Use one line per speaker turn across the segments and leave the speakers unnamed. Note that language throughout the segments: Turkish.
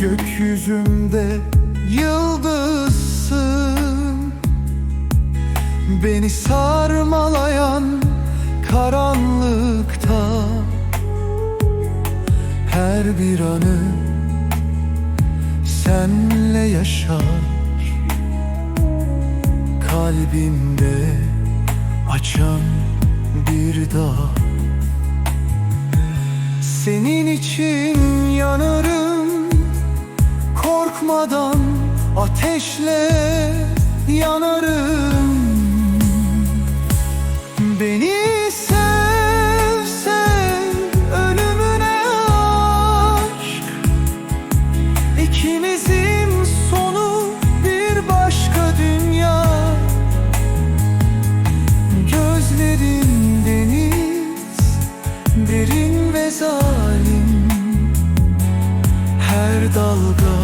Gökyüzümde yıldızsın. Beni sarmalayan karanlıkta Her bir anı senle yaşar. Kalbimde açan bir dağ. Senin için Korkmadan ateşle yanarım. Beni sev sev ölümüne aşk. İkimizin sonu bir başka dünya. Gözlerin deniz derin ve zalim. Her dalga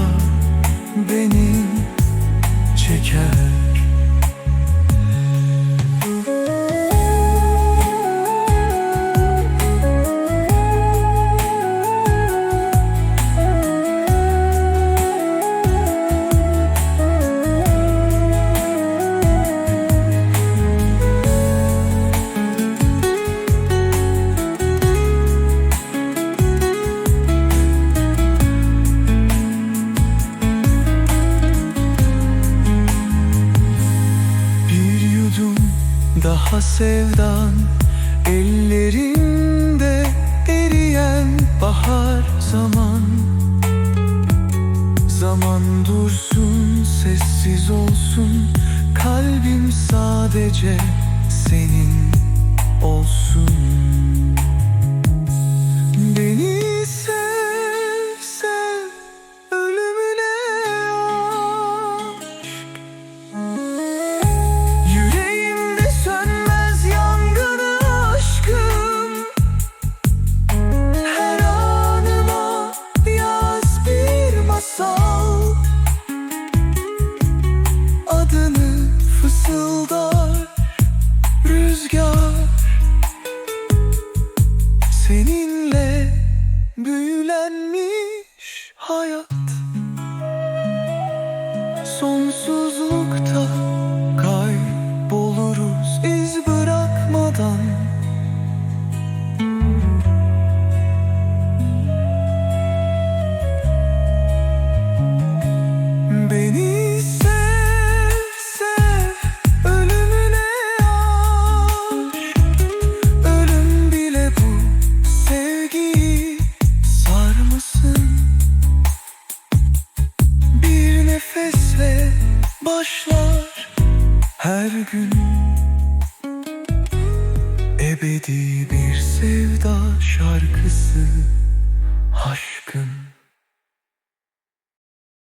daha sevdan Ellerinde eriyen bahar zaman. Zaman dursun sessiz olsun Kalbim sadece Sonsuzlukta başlar her gün Ebedi bir sevda şarkısı aşkın